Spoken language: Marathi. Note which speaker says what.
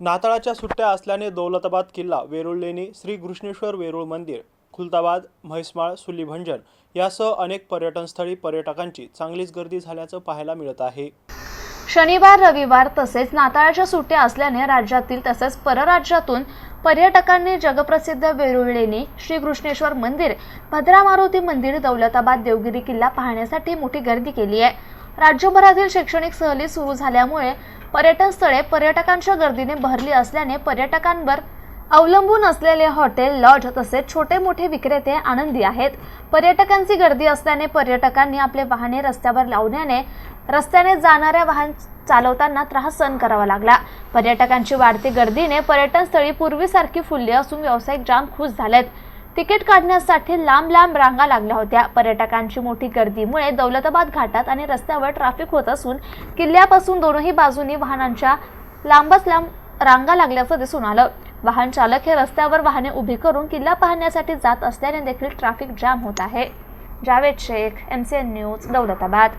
Speaker 1: नाताळाच्या सुट्ट्या असल्याने दौलताबाद किल्ला वेरूळ लेणी श्री घृष्णेश्वर वेरूळ मंदिर खुलताबाद म्हैसमाळ सुलीभंजन यासह अनेक पर्यटनस्थळी पर्यटकांची चांगलीच गर्दी झाल्याचं पाहायला मिळत आहे.
Speaker 2: शनिवार रविवार तसेच नाताळाच्या सुट्ट्या असल्याने राज्यातील तसेच परराज्यातून पर्यटकांनी जगप्रसिद्ध वेरूळ लेणी श्री कृष्णेश्वर मंदिर भद्रा मारुती मंदिर दौलताबाद देवगिरी किल्ला पाहण्यासाठी मोठी गर्दी केली आहे. राज्यभरातील शैक्षणिक सहली सुरू झाल्यामुळे पर्यटन स्थळे पर्यटकांच्या गर्दीने भरली असल्याने पर्यटकांवर अवलंबून असलेले हॉटेल लॉज तसेच छोटे मोठे विक्रेते आनंदी आहेत. पर्यटकांची गर्दी असल्याने पर्यटकांनी आपले वाहने रस्त्यावर लावण्याने रस्त्याने जाणाऱ्या वाहन चालवताना त्रास सहन करावा लागला. पर्यटकांची वाढती गर्दीने पर्यटनस्थळी पूर्वीसारखी फुलली असून व्यावसायिक जाम खुश झालेत. तिकीट काढण्यासाठी लांब लांब रांगा लागल्या होत्या. पर्यटकांची मोठी गर्दीमुळे दौलताबाद घाटात आणि रस्त्यावर ट्रॅफिक होत असून किल्ल्यापासून दोनही बाजूनी वाहनांच्या लांबच लांब रांगा लागल्याचं दिसून आलं. वाहन चालक हे रस्त्यावर वाहने उभी करून किल्ला पाहण्यासाठी जात असल्याने देखील ट्रॅफिक जाम होत आहे. Javed Shaikh M C N news Daulatabad.